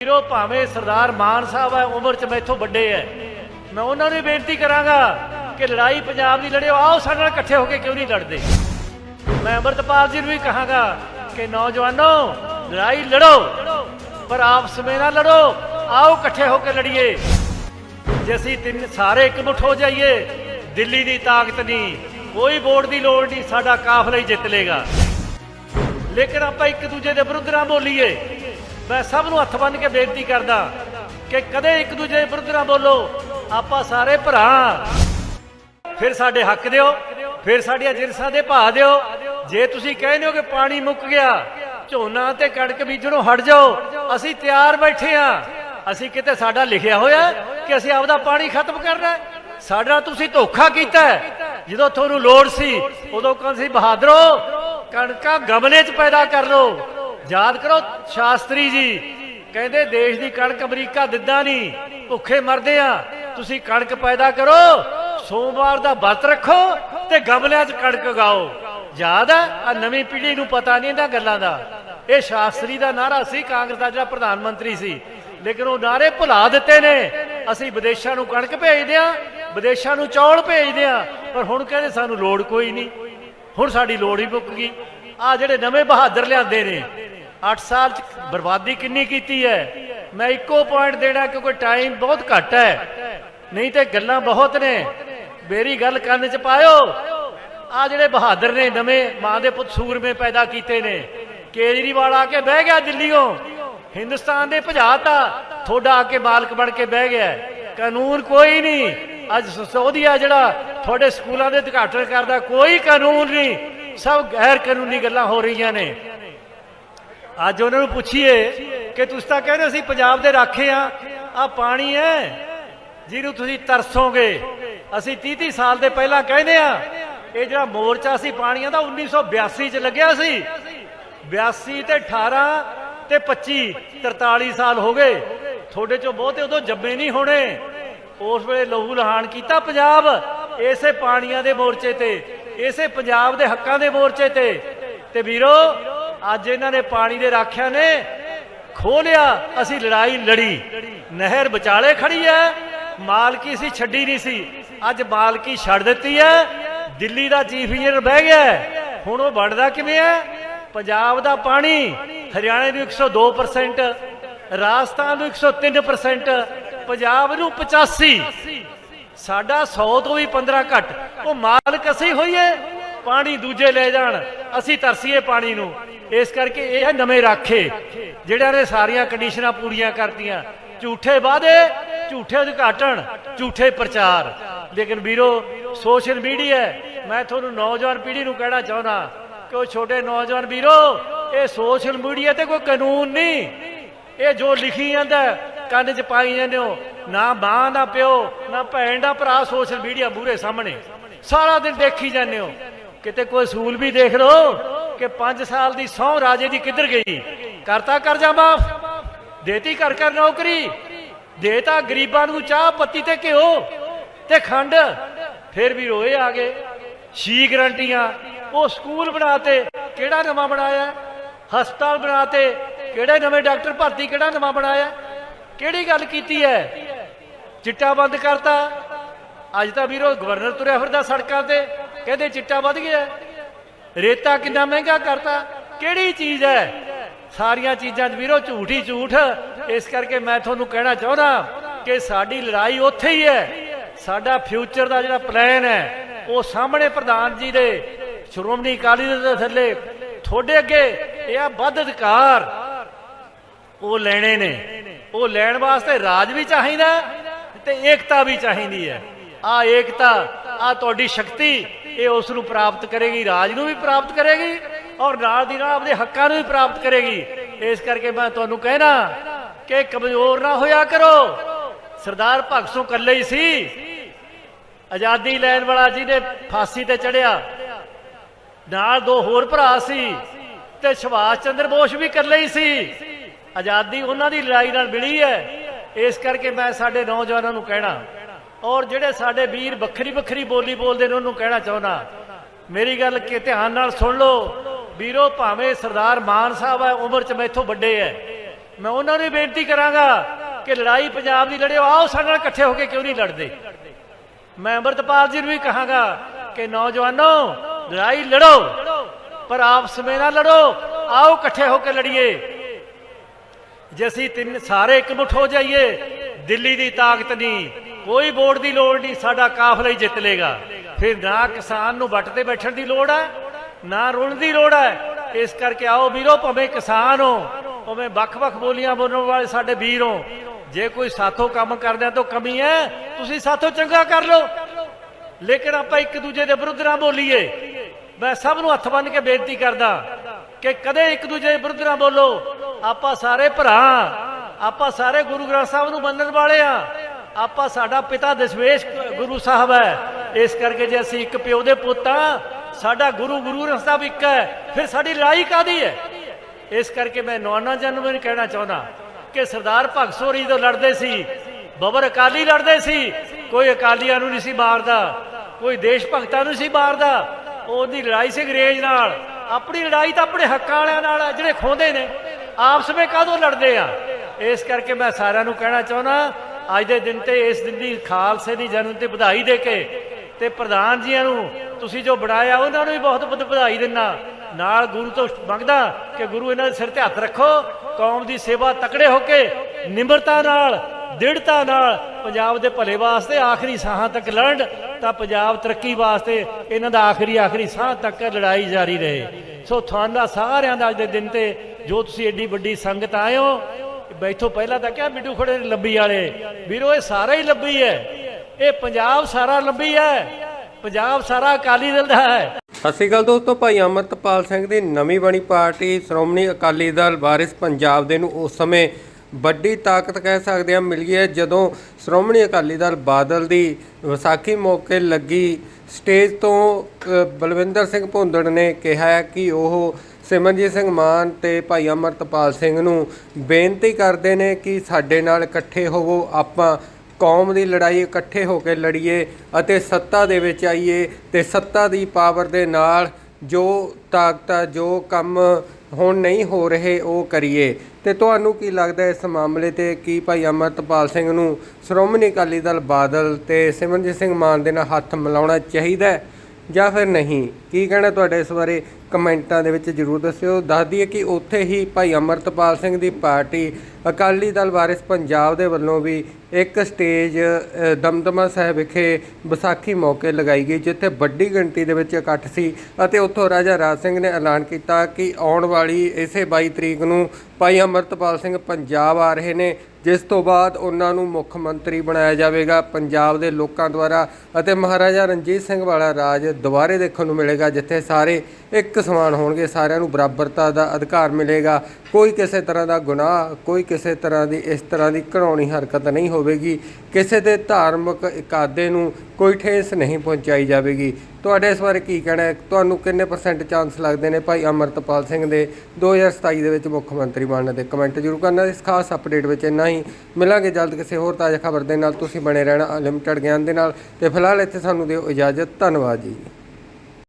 ਵੀਰੋ, ਭਾਵੇਂ ਸਰਦਾਰ ਮਾਨ ਸਾਹਿਬ ਹੈ ਉਮਰ ਚ ਮੈਥੋਂ ਵੱਡੇ ਹੈ ਮੈਂ ਉਹਨਾਂ ਨੂੰ ਬੇਨਤੀ ਕਰਾਂਗਾ ਕਿ ਲੜਾਈ ਪੰਜਾਬ ਦੀ ਲੜਿਓ, ਆਓ ਸਾਡੇ ਨਾਲ ਇਕੱਠੇ ਹੋ ਕੇ ਕਿਉਂ ਨਹੀਂ ਲੜਦੇ? ਮੈਂ ਅਮਰਤਪਾਲ ਜੀ ਨੂੰ ਵੀ ਕਹਾਂਗਾ ਕਿ ਨੌਜਵਾਨੋ, ਲੜਾਈ ਲੜੋ, ਪਰ ਆਪਸ ਵਿੱਚ ਨਾ ਲੜੋ, ਆਓ ਇਕੱਠੇ ਹੋ ਕੇ ਲੜੀਏ। ਜੇ ਅਸੀਂ ਤਿੰਨ ਸਾਰੇ ਇਕਮੁੱਠ ਹੋ ਜਾਈਏ, ਦਿੱਲੀ ਦੀ ਤਾਕਤ ਨਹੀਂ, ਕੋਈ ਵੋਟ ਦੀ ਲੋੜ ਨਹੀਂ, ਸਾਡਾ ਕਾਫਲਾ ਹੀ ਜਿੱਤ ਲੇਗਾ। ਲੇਕਿਨ ਆਪਾਂ ਇੱਕ ਦੂਜੇ ਦੇ ਵਿਰੁੱਧ ਨਾ ਬੋਲੀਏ। ਮੈਂ ਸਭ ਨੂੰ ਹੱਥ ਬੰਨ ਕੇ ਬੇਨਤੀ ਕਰਦਾ ਕਿ ਕਦੇ ਇੱਕ ਦੂਜੇ ਦੇ ਵਿਰੁੱਧ ਨਾ ਬੋਲੋ। ਆਪਾਂ ਸਾਰੇ ਭਰਾ। ਫਿਰ ਸਾਡੇ ਹੱਕ ਦਿਓ, ਫਿਰ ਸਾਡੀਆਂ ਜਿਰਸਾਂ ਦੇ ਭਾ ਦਿਓ। ਜੇ ਤੁਸੀਂ ਕਹਿੰਦੇ ਹੋ ਕਿ ਪਾਣੀ ਮੁੱਕ ਗਿਆ, ਝੋਨਾ ਤੇ ਕਣਕ ਬੀਜਣੋਂ ਹਟ ਜਾਓ। ਅਸੀਂ ਤਿਆਰ ਬੈਠੇ ਆ ਅਸੀਂ ਕਿਤੇ ਸਾਡਾ ਲਿਖਿਆ ਹੋਇਆ ਕਿ ਅਸੀਂ ਆਪਦਾ ਪਾਣੀ ਖਤਮ ਕਰਨਾ ਸਾਡਾ ਤੁਸੀਂ ਧੋਖਾ ਕੀਤਾ ਜਦੋਂ ਤੁਹਾਨੂੰ ਲੋੜ ਸੀ, ਉਦੋਂ ਕਹਿੰਦੇ ਸੀ, ਬਹਾਦਰੋ, ਕਣਕਾਂ ਗਮਲੇ 'ਚ ਪੈਦਾ ਕਰ ਲਓ। ਯਾਦ ਕਰੋ ਸ਼ਾਸਤਰੀ ਜੀ, ਕਹਿੰਦੇ ਦੇਸ਼ ਦੀ ਕਣਕ ਅਮਰੀਕਾ ਦਿੰਦਾ ਨਹੀਂ, ਭੁੱਖੇ ਮਰਦੇ ਆ। ਤੁਸੀਂ ਕਣਕ ਪੈਦਾ ਕਰੋ, ਸੋਮਵਾਰ ਦਾ ਵਰਤ ਰੱਖੋ ਤੇ ਗਮਲਿਆਂ 'ਚ ਕਣਕ ਉਗਾਓ। ਯਾਦ ਹੈ ਆ ਨਵੀਂ ਪੀੜ੍ਹੀ ਨੂੰ ਪਤਾ ਨਹੀਂ ਇਹਨਾਂ ਗੱਲਾਂ ਦਾ। ਇਹ ਸ਼ਾਸਤਰੀ ਦਾ ਨਾਰਾ ਸੀ, ਕਾਂਗਰਸ ਦਾ ਜਿਹੜਾ ਪ੍ਰਧਾਨ ਮੰਤਰੀ ਸੀ। ਲੇਕਿਨ ਉਹ ਨਾਰੇ ਭੁਲਾ ਦਿੱਤੇ ਨੇ। ਅਸੀਂ ਵਿਦੇਸ਼ਾਂ ਨੂੰ ਕਣਕ ਭੇਜਦੇ ਆ ਵਿਦੇਸ਼ਾਂ ਨੂੰ ਚੌਲ ਭੇਜਦੇ ਆ ਪਰ ਹੁਣ ਕਹਿੰਦੇ ਸਾਨੂੰ ਲੋੜ ਕੋਈ ਨਹੀਂ। ਹੁਣ ਸਾਡੀ ਲੋੜ ਹੀ ਮੁੱਕ ਗਈ। ਆ ਜਿਹੜੇ ਨਵੇਂ ਬਹਾਦਰ ਲਿਆਂਦੇ ਨੇ 8 ਸਾਲ ਚ ਬਰਬਾਦੀ ਕਿੰਨੀ ਕੀਤੀ ਹੈ? ਮੈਂ ਇੱਕੋ ਪੁਆਇੰਟ ਦੇਣਾ ਕਿਉਂਕਿ ਟਾਈਮ ਬਹੁਤ ਘੱਟ ਹੈ। ਨਹੀਂ ਤੇ ਗੱਲਾਂ ਬਹੁਤ ਨੇ। ਮੇਰੀ ਗੱਲ ਕੰਨ ਚ ਪਾਇਓ। ਆ ਜਿਹੜੇ ਬਹਾਦਰ ਨੇ ਨਵੇਂ ਮਾਂ ਦੇ ਪੁੱਤ ਸੂਰਮੇ ਪੈਦਾ ਕੀਤੇ ਨੇ। ਕੇਜਰੀਵਾਲ ਆ ਕੇ ਬਹਿ ਗਿਆ ਦਿੱਲੀੋਂ। ਹਿੰਦੁਸਤਾਨ ਦੇ ਭਜਾਤਾ। ਥੋੜਾ ਆ ਕੇ ਮਾਲਕ ਬਣ ਕੇ ਬਹਿ ਗਿਆ। ਕਾਨੂੰਨ ਕੋਈ ਨਹੀਂ। ਅੱਜ ਸੋਧੀਆ ਜਿਹੜਾ ਤੁਹਾਡੇ ਸਕੂਲਾਂ ਦੇ ਉਦਘਾਟਨ ਕਰਦਾ ਕੋਈ ਕਾਨੂੰਨ ਨਹੀਂ। ਸਭ ਗੈਰ ਕਾਨੂੰਨੀ ਗੱਲਾਂ ਹੋ ਰਹੀਆਂ ਨੇ। ਅੱਜ ਉਹਨਾਂ ਨੂੰ ਪੁੱਛੀਏ ਕਿ ਤੁਸੀਂ ਤਾਂ ਕਹਿੰਦੇ ਅਸੀਂ ਪੰਜਾਬ ਦੇ ਰਾਖੇ ਆ ਆ ਪਾਣੀ ਹੈ, ਜਿਹਨੂੰ ਤੁਸੀਂ ਤਰਸੋਗੇ। ਅਸੀਂ 30 30 ਸਾਲ ਦੇ ਪਹਿਲਾਂ ਕਹਿੰਦੇ ਆ ਇਹ ਜਿਹੜਾ ਮੋਰਚਾ ਸੀ ਪਾਣੀਆਂ ਦਾ 1982 ਚ ਲੱਗਿਆ ਸੀ। 82 ਤੇ 18 ਤੇ 25 43 ਸਾਲ ਹੋ ਗਏ। ਤੁਹਾਡੇ ਚੋਂ ਬਹੁਤੇ ਉਦੋਂ ਜੰਮੇ ਨਹੀਂ ਹੋਣੇ। ਉਸ ਵੇਲੇ ਲਹੂ ਲਹਾਨ ਕੀਤਾ ਪੰਜਾਬ, ਇਸੇ ਪਾਣੀਆਂ ਦੇ ਮੋਰਚੇ ਤੇ, ਇਸੇ ਪੰਜਾਬ ਦੇ ਹੱਕਾਂ ਦੇ ਮੋਰਚੇ ਤੇ। ਤੇ ਵੀਰੋ ਅੱਜ ਇਹਨਾਂ ਨੇ ਪਾਣੀ ਦੇ ਰਾਖਿਆ ਨੇ ਖੋਲਿਆ, ਅਸੀਂ ਲੜਾਈ ਲੜੀ। ਨਹਿਰ ਵਿਚਾਲੇ ਖੜੀ ਹੈ, ਮਾਲਕੀ ਸੀ, ਛੱਡੀ ਨਹੀਂ ਸੀ। ਅੱਜ ਮਾਲਕੀ ਛੱਡ ਦਿੱਤੀ ਹੈ, ਦਿੱਲੀ ਦਾ ਚੀਫ ਇੰਜੀਨੀਅਰ ਬਹਿ ਗਿਆ ਹੁਣ ਉਹ ਬਣਦਾ ਕਿਵੇਂ ਹੈ? ਪੰਜਾਬ ਦਾ ਪਾਣੀ, ਹਰਿਆਣੇ ਨੂੰ 102% ਰਾਜਸਥਾਨ ਨੂੰ 103% ਪੰਜਾਬ ਨੂੰ 85 ਸਾਡਾ 100 ਤੋਂ ਵੀ 15 ਘੱਟ। ਉਹ ਮਾਲਕ ਅਸੀਂ ਹੋਈਏ, ਪਾਣੀ ਦੂਜੇ ਲੈ ਜਾਣ, ਅਸੀਂ ਤਰਸੀਏ ਪਾਣੀ ਨੂੰ। ਇਸ ਕਰਕੇ ਇਹ ਹੈ ਨਵੇਂ ਰਾਖੇ, ਜਿਹੜਿਆਂ ਨੇ ਸਾਰੀਆਂ ਕੰਡੀਸ਼ਨਾਂ ਪੂਰੀਆਂ ਕਰਤੀਆਂ, ਝੂਠੇ ਵਾਅਦੇ, ਝੂਠੇ ਉਦਘਾਟਨ, ਝੂਠੇ ਪ੍ਰਚਾਰ। ਲੇਕਿਨ ਵੀਰੋ ਸੋਸ਼ਲ ਮੀਡੀਆ ਮੈਂ ਤੁਹਾਨੂੰ ਨੌਜਵਾਨ ਪੀੜ੍ਹੀ ਨੂੰ ਕਹਿਣਾ ਚਾਹੁੰਦਾ ਕਿ ਉਹ ਛੋਟੇ ਨੌਜਵਾਨ ਵੀਰੋ, ਇਹ ਸੋਸ਼ਲ ਮੀਡੀਆ ਤੇ ਕੋਈ ਕਾਨੂੰਨ ਨਹੀਂ। ਇਹ ਜੋ ਲਿਖੀ ਜਾਂਦਾ, ਕੰਨ 'ਚ ਪਾਈ ਜਾਂਦੇ ਹੋ, ਨਾ ਮਾਂ ਦਾ ਪਿਓ, ਨਾ ਭੈਣ ਦਾ ਭਰਾ ਸੋਸ਼ਲ ਮੀਡੀਆ ਮੂਹਰੇ ਸਾਹਮਣੇ। ਸਾਰਾ ਦਿਨ ਦੇਖੀ ਜਾਂਦੇ ਹੋ। ਕਿਤੇ ਕੋਈ ਸੂਲ ਵੀ ਦੇਖ ਲਓ ਕਿ 5 ਸਾਲ ਦੀ ਸੌ ਰਾਜੇ ਦੀ ਕਿੱਧਰ ਗਈ? ਕਰਤਾ ਕਰਜ਼ਾ ਮਾਫ। ਦੇਤੀ ਘਰ ਘਰ ਨੌਕਰੀ। ਦੇਤਾ ਗਰੀਬਾਂ ਨੂੰ ਚਾਹ ਪੱਤੀ ਤੇ ਘਿਓ ਤੇ ਖੰਡ। ਫਿਰ ਵੀ ਰੋਏ ਆ ਗਏ। ਛੀ ਗਰੰਟੀਆਂ। ਉਹ ਸਕੂਲ ਬਣਾਤੇ। ਕਿਹੜਾ ਨਵਾਂ ਬਣਾਇਆ? ਹਸਪਤਾਲ ਬਣਾਤੇ। ਕਿਹੜੇ ਨਵੇਂ ਡਾਕਟਰ ਭਰਤੀ ਕਿਹੜਾ ਨਵਾਂ ਬਣਾਇਆ? ਕਿਹੜੀ ਗੱਲ ਕੀਤੀ ਹੈ ਚਿੱਟਾ ਬੰਦ ਕਰਤਾ। ਅੱਜ ਤਾਂ ਵੀਰੋ ਗਵਰਨਰ ਤੁਰਿਆ ਫਿਰਦਾ ਸੜਕਾਂ ਤੇ। ਕਹਿੰਦੇ ਚਿੱਟਾ ਵੱਧ ਗਿਆ। ਰੇਤਾ ਕਿੰਨਾ ਮਹਿੰਗਾ ਕਰਤਾ? ਕਿਹੜੀ ਚੀਜ਼ ਹੈ? ਸਾਰੀਆਂ ਚੀਜ਼ਾਂ 'ਚ ਵੀਰੋ ਝੂਠ ਹੀ ਝੂਠ। ਇਸ ਕਰਕੇ ਮੈਂ ਤੁਹਾਨੂੰ ਕਹਿਣਾ ਚਾਹੁੰਦਾ ਕਿ ਸਾਡੀ ਲੜਾਈ ਉੱਥੇ ਹੀ ਹੈ। ਸਾਡਾ ਫਿਊਚਰ ਦਾ ਜਿਹੜਾ ਪਲਾਨ ਹੈ, ਉਹ ਸਾਹਮਣੇ ਪ੍ਰਧਾਨ ਜੀ ਦੇ, ਸ਼੍ਰੋਮਣੀ ਅਕਾਲੀ ਦਲ ਦੇ ਥੱਲੇ, ਤੁਹਾਡੇ ਅੱਗੇ ਇਹ ਆ ਵੱਧ ਅਧਿਕਾਰ। ਉਹ ਲੈਣੇ ਨੇ। ਉਹ ਲੈਣ ਵਾਸਤੇ ਰਾਜ ਵੀ ਚਾਹੀਦਾ ਤੇ ਏਕਤਾ ਵੀ ਚਾਹੀਦੀ ਹੈ। ਆ ਏਕਤਾ, ਆ ਤੁਹਾਡੀ ਸ਼ਕਤੀ ਇਹ ਉਸ ਨੂੰ ਪ੍ਰਾਪਤ ਕਰੇਗੀ, ਰਾਜ ਨੂੰ ਵੀ ਪ੍ਰਾਪਤ ਕਰੇਗੀ ਔਰ ਨਾਲ ਦੀ ਨਾਲ ਆਪਣੇ ਹੱਕਾਂ ਨੂੰ ਵੀ ਪ੍ਰਾਪਤ ਕਰੇਗੀ। ਇਸ ਕਰਕੇ ਮੈਂ ਤੁਹਾਨੂੰ ਕਹਿਣਾ ਕਿ ਕਮਜ਼ੋਰ ਨਾ ਹੋਇਆ ਕਰੋ। ਸਰਦਾਰ ਭਗਤ ਸਿੰਘ ਇਕੱਲੇ ਹੀ ਸੀ। ਆਜ਼ਾਦੀ ਲੈਣ ਵਾਲਾ ਜਿਹਨੇ ਫਾਂਸੀ ਤੇ ਚੜਿਆ ਨਾਲ ਦੋ ਹੋਰ ਭਰਾ ਸੀ ਤੇ ਸੁਭਾਸ਼ ਚੰਦਰ ਬੋਸ ਵੀ ਇਕੱਲੇ ਹੀ ਸੀ। ਆਜ਼ਾਦੀ ਉਹਨਾਂ ਦੀ ਲੜਾਈ ਨਾਲ ਮਿਲੀ ਹੈ। ਇਸ ਕਰਕੇ ਮੈਂ ਸਾਡੇ ਨੌਜਵਾਨਾਂ ਨੂੰ ਕਹਿਣਾ ਔਰ ਜਿਹੜੇ ਸਾਡੇ ਵੀਰ ਵੱਖਰੀ ਵੱਖਰੀ ਬੋਲੀ ਬੋਲਦੇ ਨੇ, ਉਹਨੂੰ ਕਹਿਣਾ ਚਾਹੁੰਦਾ, ਮੇਰੀ ਗੱਲ ਕਿ ਧਿਆਨ ਨਾਲ ਸੁਣ ਲਓ, ਵੀਰੋ ਭਾਵੇਂ ਸਰਦਾਰ ਮਾਨ ਸਾਹਿਬ ਹੈ ਉਮਰ ਚ ਮੈਥੋਂ ਵੱਡੇ ਹੈ ਮੈਂ ਉਹਨਾਂ ਨੂੰ ਬੇਨਤੀ ਕਰਾਂਗਾ ਕਿ ਲੜਾਈ ਪੰਜਾਬ ਦੀ ਲੜਿਓ, ਆਓ ਸਾਡੇ ਨਾਲ ਇਕੱਠੇ ਹੋ ਕੇ ਕਿਉਂ ਨਹੀਂ ਲੜਦੇ? ਮੈਂ ਅੰਮ੍ਰਿਤਪਾਲ ਜੀ ਨੂੰ ਵੀ ਕਹਾਂਗਾ ਕਿ ਨੌਜਵਾਨੋ, ਲੜਾਈ ਲੜੋ, ਪਰ ਆਪਸ ਵਿੱਚ ਨਾ ਲੜੋ, ਆਓ ਇਕੱਠੇ ਹੋ ਕੇ ਲੜੀਏ। ਜੇ ਅਸੀਂ ਤਿੰਨ, ਸਾਰੇ ਇਕਮੁੱਠ ਹੋ ਜਾਈਏ, ਦਿੱਲੀ ਦੀ ਤਾਕਤ ਨਹੀਂ ਕੋਈ ਵੋਟ ਦੀ ਲੋੜ ਨਹੀਂ, ਸਾਡਾ ਕਾਫਲਾ ਹੀ ਜਿੱਤ ਲੇਗਾ। ਫਿਰ ਨਾ ਕਿਸਾਨ ਨੂੰ ਵੱਟ ਤੇ ਬੈਠਣ ਦੀ ਲੋੜ ਹੈ ਨਾ ਰੁਣ ਦੀ ਲੋੜ ਹੈ ਇਸ ਕਰਕੇ ਆਓ ਵੀਰੋ, ਭਾਵੇਂ ਕਿਸਾਨ ਹੋ, ਭਾਵੇਂ ਵੱਖ-ਵੱਖ ਬੋਲੀਆਂ ਬੋਲਣ ਵਾਲੇ ਸਾਡੇ ਵੀਰ ਹੋ, ਜੇ ਕੋਈ ਸਾਥੋਂ ਕੰਮ ਕਰਦਿਆਂ ਤੋਂ ਕਮੀ ਹੈ, ਤੁਸੀਂ ਸਾਥੋਂ ਚੰਗਾ ਕਰ ਲਓ। ਲੇਕਿਨ ਆਪਾਂ ਇੱਕ ਦੂਜੇ ਦੇ ਵਿਰੁੱਧ ਨਾ ਬੋਲੀਏ। ਮੈਂ ਸਭ ਨੂੰ ਹੱਥ ਬੰਨ ਕੇ ਬੇਨਤੀ ਕਰਦਾ ਕਿ ਕਦੇ ਇੱਕ ਦੂਜੇ ਦੇ ਵਿਰੁੱਧ ਨਾ ਬੋਲੋ। ਆਪਾਂ ਸਾਰੇ ਭਰਾ, ਆਪਾਂ ਸਾਰੇ ਗੁਰੂ ਗ੍ਰੰਥ ਸਾਹਿਬ ਨੂੰ ਮੰਨਣ ਵਾਲੇ ਆ। ਆਪਾਂ ਸਾਡਾ ਪਿਤਾ ਦਸ਼ਵੇਸ਼ ਗੁਰੂ ਸਾਹਿਬ ਹੈ। ਇਸ ਕਰਕੇ ਜੇ ਅਸੀਂ ਇੱਕ ਪਿਓ ਦੇ ਪੁੱਤ ਆ ਸਾਡਾ ਗੁਰੂ ਗੁਰੂ ਗ੍ਰੰਥ ਸਾਹਿਬ ਇੱਕ ਹੈ, ਫਿਰ ਸਾਡੀ ਲੜਾਈ ਕਾਦੀ ਹੈ? ਇਸ ਕਰਕੇ ਮੈਂ ਨੌਨਾ ਜਨ ਨੂੰ ਕਹਿਣਾ ਚਾਹੁੰਦਾ ਕਿ ਸਰਦਾਰ ਭਗਤ ਸੋਰੀ ਤੋਂ ਲੜਦੇ ਸੀ, ਬਬਰ ਅਕਾਲੀ ਲੜਦੇ ਸੀ, ਕੋਈ ਅਕਾਲੀਆਂ ਨੂੰ ਨਹੀਂ ਸੀ ਮਾਰਦਾ, ਕੋਈ ਦੇਸ਼ ਭਗਤਾਂ ਨੂੰ ਸੀ ਮਾਰਦਾ, ਉਹਦੀ ਲੜਾਈ ਸੀ ਅੰਗਰੇਜ਼ ਨਾਲ। ਆਪਣੀ ਲੜਾਈ ਤਾਂ ਆਪਣੇ ਹੱਕਾਂ ਵਾਲਿਆਂ ਨਾਲ ਹੈ ਜਿਹੜੇ ਖੋਂਦੇ ਨੇ। ਆਪਸ ਵਿੱਚ ਕਾਹਦੋਂ ਲੜਦੇ ਆ? ਇਸ ਕਰਕੇ ਮੈਂ ਸਾਰਿਆਂ ਨੂੰ ਕਹਿਣਾ ਚਾਹੁੰਦਾ ਅੱਜ ਦੇ ਦਿਨ ਤੇ ਇਸ ਦਿਨ ਦੀ ਖਾਲਸੇ ਦੀ ਜਨਮ ਤੇ ਵਧਾਈ ਦੇ ਕੇ ਤੇ ਪ੍ਰਧਾਨ ਜੀਆਂ ਨੂੰ ਤੁਸੀਂ ਜੋ ਬਣਾਇਆ, ਉਹਨਾਂ ਨੂੰ ਵੀ ਬਹੁਤ ਬਹੁਤ ਵਧਾਈ ਦਿੰਦਾ ਨਾਲ ਗੁਰੂ ਤੋਂ ਮੰਗਦਾ ਕਿ ਗੁਰੂ ਇਹਨਾਂ ਦੇ ਸਿਰ ਤੇ ਹੱਥ ਰੱਖੋ, ਕੌਮ ਦੀ ਸੇਵਾ ਤਕੜੇ ਹੋ ਕੇ, ਨਿਮਰਤਾ ਨਾਲ, ਦ੍ਰਿੜਤਾ ਨਾਲ ਪੰਜਾਬ ਦੇ ਭਲੇ ਵਾਸਤੇ ਆਖਰੀ ਸਾਹਾਂ ਤੱਕ ਲੜਨ, ਤਾਂ ਪੰਜਾਬ ਤਰੱਕੀ ਵਾਸਤੇ ਇਹਨਾਂ ਦਾ ਆਖਰੀ ਆਖਰੀ ਸਾਹ ਤੱਕ ਲੜਾਈ ਜਾਰੀ ਰਹੇ। ਸੋ ਤੁਹਾਨੂੰ ਸਾਰਿਆਂ ਦਾ ਅੱਜ ਦੇ ਦਿਨ ਤੇ ਜੋ ਤੁਸੀਂ ਏਡੀ ਵੱਡੀ ਸੰਗਤ ਆਏ ਹੋ ਬੈਠੋ, ਪਹਿਲਾਂ ਤਾਂ ਕਿਹਾ ਮਿੱਟੂ ਖੜੇ ਨੇ ਵਾਲੇ। ਵੀਰੋ, ਇਹ ਸਾਰਾ ਹੀ ਲੱਭੀ ਹੈ। ਇਹ ਪੰਜਾਬ ਸਾਰਾ ਲੱਭੀ ਹੈ। ਪੰਜਾਬ ਸਾਰਾ ਅਕਾਲੀ ਦਲ ਦਾ ਹੈ। ਸਤਿ ਸ਼੍ਰੀ ਅਕਾਲ ਦੋਸਤੋ, ਭਾਈ ਅਮਰਤਪਾਲ ਸਿੰਘ ਦੀ ਨਵੀਂ ਬਣੀ ਪਾਰਟੀ, ਸ਼੍ਰੋਮਣੀ ਅਕਾਲੀ ਦਲ, ਵਾਰਿਸ ਪੰਜਾਬ ਦੇ ਨੂੰ ਉਸ ਸਮੇਂ ਵੱਡੀ ਤਾਕਤ ਕਹਿ ਸਕਦੇ ਹਾਂ, ਮਿਲੀ ਹੈ। ਜਦੋਂ ਸ਼੍ਰੋਮਣੀ ਅਕਾਲੀ ਦਲ ਬਾਦਲ ਦੀ ਵਿਸਾਖੀ ਮੌਕੇ ਲੱਗੀ, ਸਟੇਜ ਤੋਂ ਬਲਵਿੰਦਰ ਸਿੰਘ ਭੁੰਦੜ ਨੇ ਕਿਹਾ ਹੈ ਕਿ ਉਹ ਸਿਮਰਜੀਤ ਸਿੰਘ ਮਾਨ ਤੇ ਭਾਈ ਅਮਰਤਪਾਲ ਸਿੰਘ ਨੂੰ ਬੇਨਤੀ ਕਰਦੇ ਨੇ ਕਿ ਸਾਡੇ ਨਾਲ ਇਕੱਠੇ ਹੋਵੋ, ਆਪਾਂ ਕੌਮ ਦੀ ਲੜਾਈ ਇਕੱਠੇ ਹੋ ਕੇ ਲੜੀਏ ਅਤੇ ਸੱਤਾ ਦੇ ਵਿੱਚ ਆਈਏ ਤੇ ਸੱਤਾ ਦੀ ਪਾਵਰ ਦੇ ਨਾਲ ਜੋ ਤਾਕਤਾਂ, ਜੋ ਕੰਮ ਹੁਣ ਨਹੀਂ ਹੋ ਰਹੇ, ਉਹ ਕਰੀਏ। ਤੇ ਤੁਹਾਨੂੰ ਕੀ ਲੱਗਦਾ ਇਸ ਮਾਮਲੇ ਤੇ ਕੀ ਭਾਈ ਅਮਰਤਪਾਲ ਸਿੰਘ ਨੂੰ ਸ਼੍ਰੋਮਣੀ ਅਕਾਲੀ ਦਲ ਬਾਦਲ ਤੇ ਸਿਮਰਨਜੀਤ ਸਿੰਘ ਮਾਨ ਦੇ ਨਾਲ ਹੱਥ ਮਿਲਾਉਣਾ ਚਾਹੀਦਾ ਜਾਂ ਫਿਰ ਨਹੀਂ? ਕੀ ਕਹਿਣਾ ਤੁਹਾਡੇ ਇਸ ਬਾਰੇ? ਕਮੈਂਟਾਂ ਦੇ ਵਿੱਚ ਜਰੂਰ ਦੱਸਿਓ। ਦੱਸ ਦਈਏ ਕਿ ਉੱਥੇ ਹੀ ਭਾਈ ਅਮਰਤਪਾਲ ਸਿੰਘ ਦੀ ਪਾਰਟੀ ਅਕਾਲੀ ਦਲ ਵਾਰਿਸ ਪੰਜਾਬ ਦੇ ਵੱਲੋਂ ਵੀ ਇੱਕ ਸਟੇਜ ਦਮਦਮਾ ਸਾਹਿਬ ਵਿਖੇ ਵਿਸਾਖੀ ਮੌਕੇ ਲਗਾਈ ਗਈ, ਜਿੱਥੇ ਵੱਡੀ ਗਿਣਤੀ ਦੇ ਵਿੱਚ ਇਕੱਠ ਸੀ ਅਤੇ ਉੱਥੋਂ ਰਾਜਾ ਰਾਜ ਸਿੰਘ ਨੇ ਐਲਾਨ ਕੀਤਾ ਕਿ ਆਉਣ ਵਾਲੀ ਇਸੇ 22 ਤਰੀਕ ਨੂੰ ਭਾਈ ਅਮਰਤਪਾਲ ਸਿੰਘ ਪੰਜਾਬ ਆ ਰਹੇ ਨੇ। ਜਿਸ ਤੋਂ ਬਾਅਦ ਉਹਨਾਂ ਨੂੰ ਮੁੱਖ ਮੰਤਰੀ ਬਣਾਇਆ ਜਾਵੇਗਾ ਪੰਜਾਬ ਦੇ ਲੋਕਾਂ ਦੁਆਰਾ ਅਤੇ ਮਹਾਰਾਜਾ ਰਣਜੀਤ ਸਿੰਘ ਵਾਲਾ ਰਾਜ ਦੁਬਾਰੇ ਦੇਖਣ ਨੂੰ ਮਿਲੇਗਾ, ਜਿੱਥੇ ਸਾਰੇ ਇੱਕ ਸਮਾਨ ਹੋਣਗੇ, ਸਾਰਿਆਂ ਨੂੰ ਬਰਾਬਰਤਾ ਦਾ ਅਧਿਕਾਰ ਮਿਲੇਗਾ। ਕੋਈ ਕਿਸੇ ਤਰ੍ਹਾਂ ਦਾ ਗੁਨਾਹ, ਕੋਈ ਕਿਸੇ ਤਰ੍ਹਾਂ ਦੀ ਇਸ ਤਰ੍ਹਾਂ ਦੀ ਘਣਾਉਣੀ ਹਰਕਤ ਨਹੀਂ ਹੋਵੇਗੀ। ਕਿਸੇ ਦੇ ਧਾਰਮਿਕ ਇਕਾਦੇ ਨੂੰ ਕੋਈ ਠੇਸ ਨਹੀਂ ਪਹੁੰਚਾਈ ਜਾਵੇਗੀ। ਤੁਹਾਡੇ ਇਸ ਬਾਰੇ ਕੀ ਕਹਿਣਾ ਹੈ? ਤੁਹਾਨੂੰ ਕਿੰਨੇ ਪਰਸੈਂਟ ਚਾਂਸ ਲੱਗਦੇ ਨੇ ਭਾਈ ਅਮਰਤਪਾਲ ਸਿੰਘ ਦੇ 2027 ਦੇ ਵਿੱਚ ਮੁੱਖ ਮੰਤਰੀ ਬਣਨ ਦੇ? ਕਮੈਂਟ ਜ਼ਰੂਰ ਕਰਨਾ। ਇਸ ਖਾਸ ਅਪਡੇਟ ਵਿੱਚ ਇੰਨਾ ਹੀ। ਮਿਲਾਂਗੇ ਜਲਦ ਕਿਸੇ ਹੋਰ ਤਾਜ਼ਾ ਖਬਰ ਦੇ ਨਾਲ। ਤੁਸੀਂ ਬਣੇ ਰਹਿਣਾ ਲਿਮਟਿਡ ਗਿਆਨ ਦੇ ਨਾਲ। ਤੇ ਫਿਲਹਾਲ ਇੱਥੇ ਸਾਨੂੰ ਦਿਓ ਇਜਾਜ਼ਤ। ਧੰਨਵਾਦ ਜੀ।